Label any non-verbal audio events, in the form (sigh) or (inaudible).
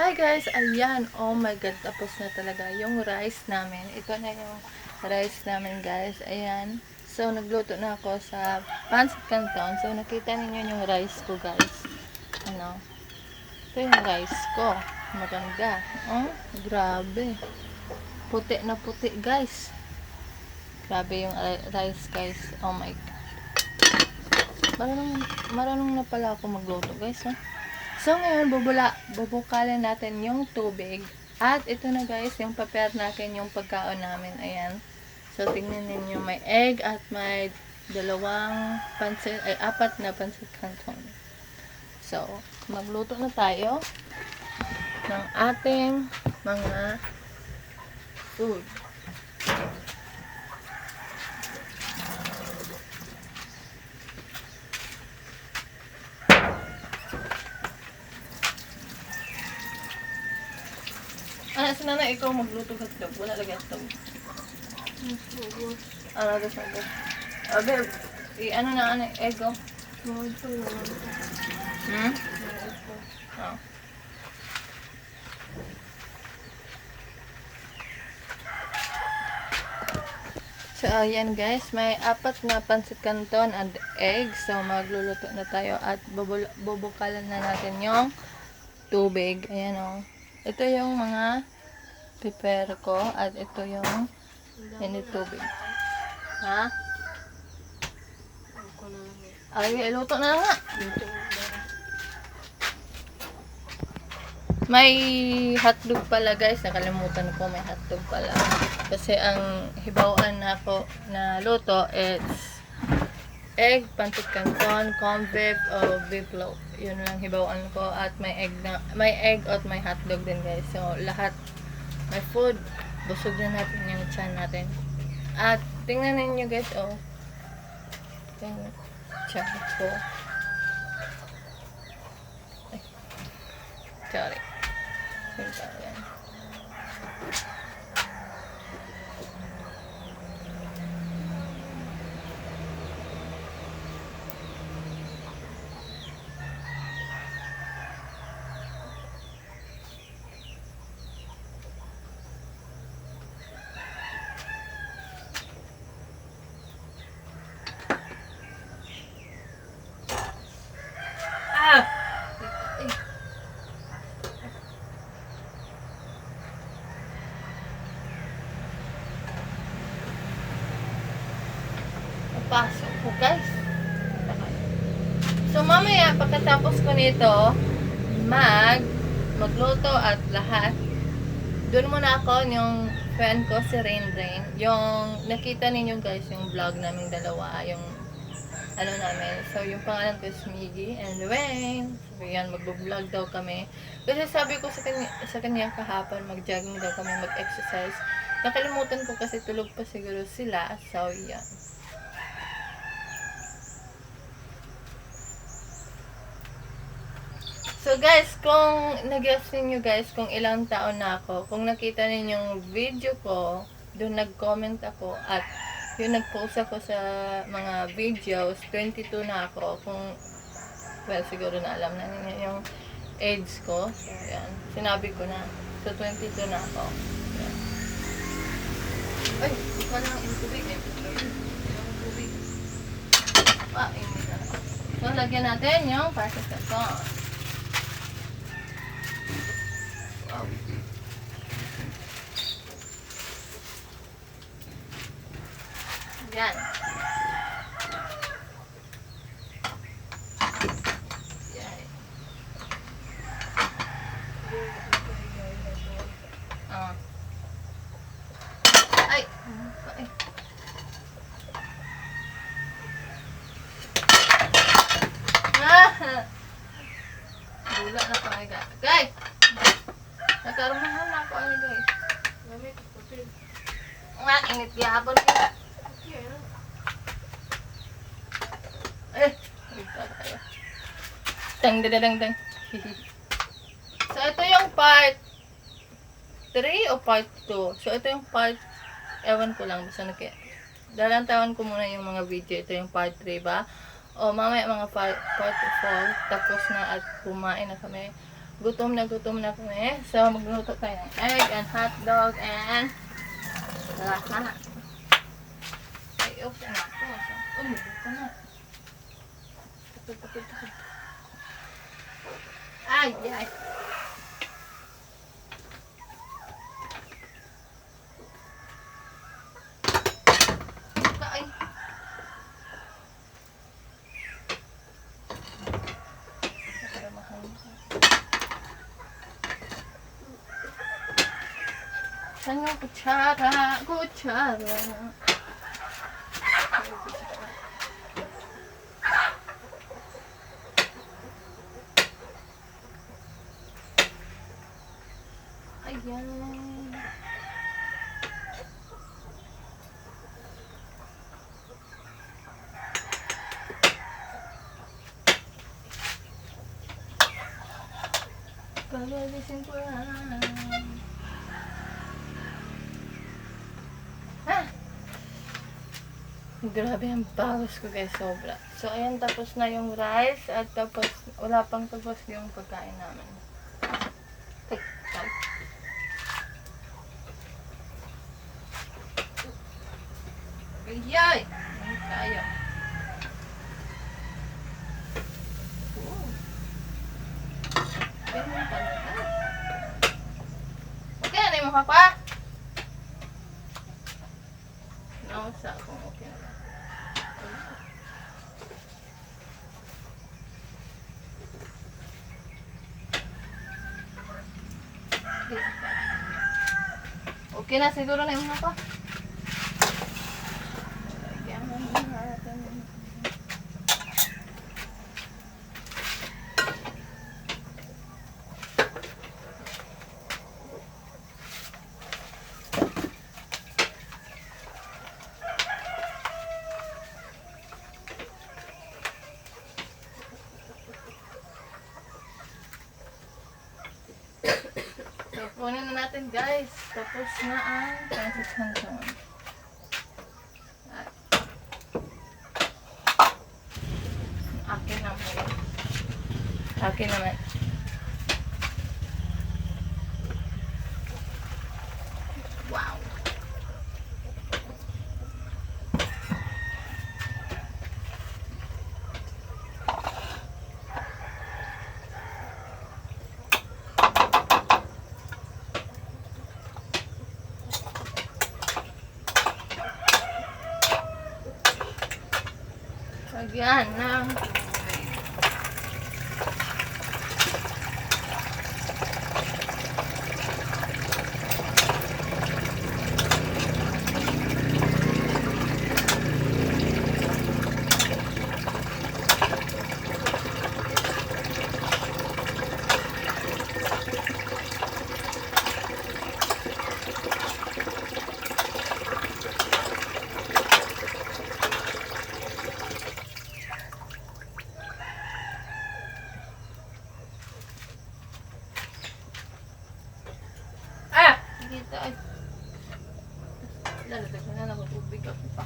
Hi guys, ayan, oh my god, tapos na talaga yung rice namin. Ito na yung rice namin guys, ayan. So, nagluto na ako sa pancit canton. So, nakita ninyo yung rice ko guys. Ano? Ito yung rice ko. Maganda. Oh, grabe. Puti na puti guys. Grabe yung ri- rice guys. Oh my god. Marunong, marunong na pala ako magluto guys. Oh. So ngayon, bubula, bubukalin natin yung tubig. At ito na guys, yung prepare natin yung pagkaon namin. Ayan. So tingnan ninyo, may egg at may dalawang pansit, ay apat na pansit canton. So, magluto na tayo ng ating mga food. Sa nanay, ikaw magluto ito. Wala lagi ito. Ano, lagi sa ito. Abe, i- ano na, ano, ego? Hmm? Oh. So, ayan guys, may apat na pansit canton and egg. So, magluluto na tayo at bubukalan na natin yung tubig. Ayan o. Ito yung mga prepare ko at ito yung ini tubig. Ha? Ay, iluto na nga. May hotdog pala guys. Nakalimutan ko may hotdog pala. Kasi ang hibawaan na ako na luto is egg, pancit canton, corn beef, o beef loaf. Yun lang hibawaan ko. At may egg, na, may egg at may hotdog din guys. So lahat may food. Busog na natin yung chan natin. At tingnan ninyo guys, oh. Tingnan. Chan ko. Sorry. Yun guys. So mamaya pagkatapos ko nito, mag magluto at lahat. Doon muna ako yung friend ko si Rain Rain. Yung nakita ninyo guys yung vlog namin dalawa, yung ano namin. So, yung pangalan ko is Miggy and Rain. So, yan, mag-vlog daw kami. Kasi sabi ko sa kanya, sa kanya kahapon, mag-jogging daw kami, mag-exercise. Nakalimutan ko kasi tulog pa siguro sila. So, yan. So guys, kung nag-guess ninyo guys kung ilang taon na ako, kung nakita ninyong video ko, doon nag-comment ako at yung nag-post ako sa mga videos, 22 na ako. Kung, well, siguro na alam na ninyo yung age ko. So, yan. Sinabi ko na. So, 22 na ako. Yan. Ay, wala nang intubig eh. Walang tubig. Ah, init na. So, lagyan natin yung na Yan. Yan. Ah. Ay. Ay. Ah. Gula na pa guys. Guys. Nagkaroon na ako ano guys. Nga, init gihapon kita. Eh. Dang, dang, dang, dang. (laughs) so, ito yung part 3 o part 2. So, ito yung part, ewan ko lang, basta nag Dalantawan ko muna yung mga video. Ito yung part 3 ba? O, mamaya mga part, part 4, tapos na at kumain na kami. Gutom na gutom na kami. So, magluto tayo ng egg and hot dog and lahat. Off na ako. So, umulit ka na. Tapos, tapos, tapos. Ay, ay. Ay. Para mahal ka. Saan yung kutsara? Kutsara. Ayan. Pagalisin ko yan. Ah! Grabe ang pagos ko guys, sobra. So, ayan, tapos na yung rice at tapos wala pang tapos yung pagkain namin. Ayay! Ay, tayo. Okay na yung mukha ko ah! Nausa kung okay na. Okay na siguro na yung mukha ko. Lagyan mo natin. So, kunin na natin guys. Tapos na ang pancit canton. Akin naman. Akin naman. Lagyan ng tubig. Dito ay. Lalagay ko na lang ng tubig ako pa.